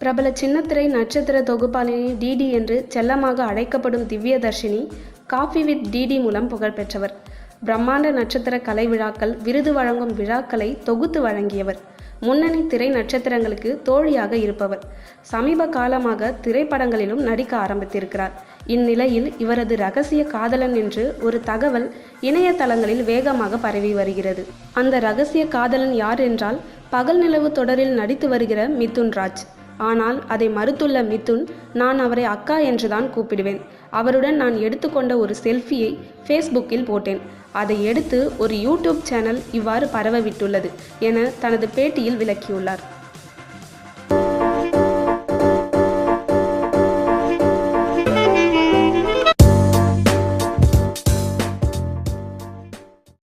பிரபல சின்னத்திரை நட்சத்திர தொகுப்பாளினி டிடி என்று செல்லமாக அழைக்கப்படும் திவ்யதர்ஷினி காஃபி வித் டிடி மூலம் புகழ்பெற்றவர் பிரம்மாண்ட நட்சத்திர கலை விழாக்கள் விருது வழங்கும் விழாக்களை தொகுத்து வழங்கியவர். முன்னணி திரை நட்சத்திரங்களுக்கு தோழியாக இருப்பவர். சமீப காலமாக திரைப்படங்களிலும் நடிக்க ஆரம்பித்திருக்கிறார். இந்நிலையில் இவரது ரகசிய காதலன் என்று ஒரு தகவல் இணையதளங்களில் வேகமாக பரவி வருகிறது. அந்த ரகசிய காதலன் யார் என்றால் பகல் நிலவு தொடரில் நடித்து வருகிற மிதுன் ராஜ் ஆனால் அதை மறுத்துள்ள மிதுன் நான் அவரை அக்கா என்றுதான் கூப்பிடுவேன். அவருடன் நான் எடுத்துக்கொண்ட ஒரு செல்ஃபியை ஃபேஸ்புக்கில் போட்டேன். அதை எடுத்து ஒரு யூடியூப் சேனல் இவ்வாறு பரவ விட்டுள்ளது என தனது பேட்டியில் விளக்கியுள்ளார்.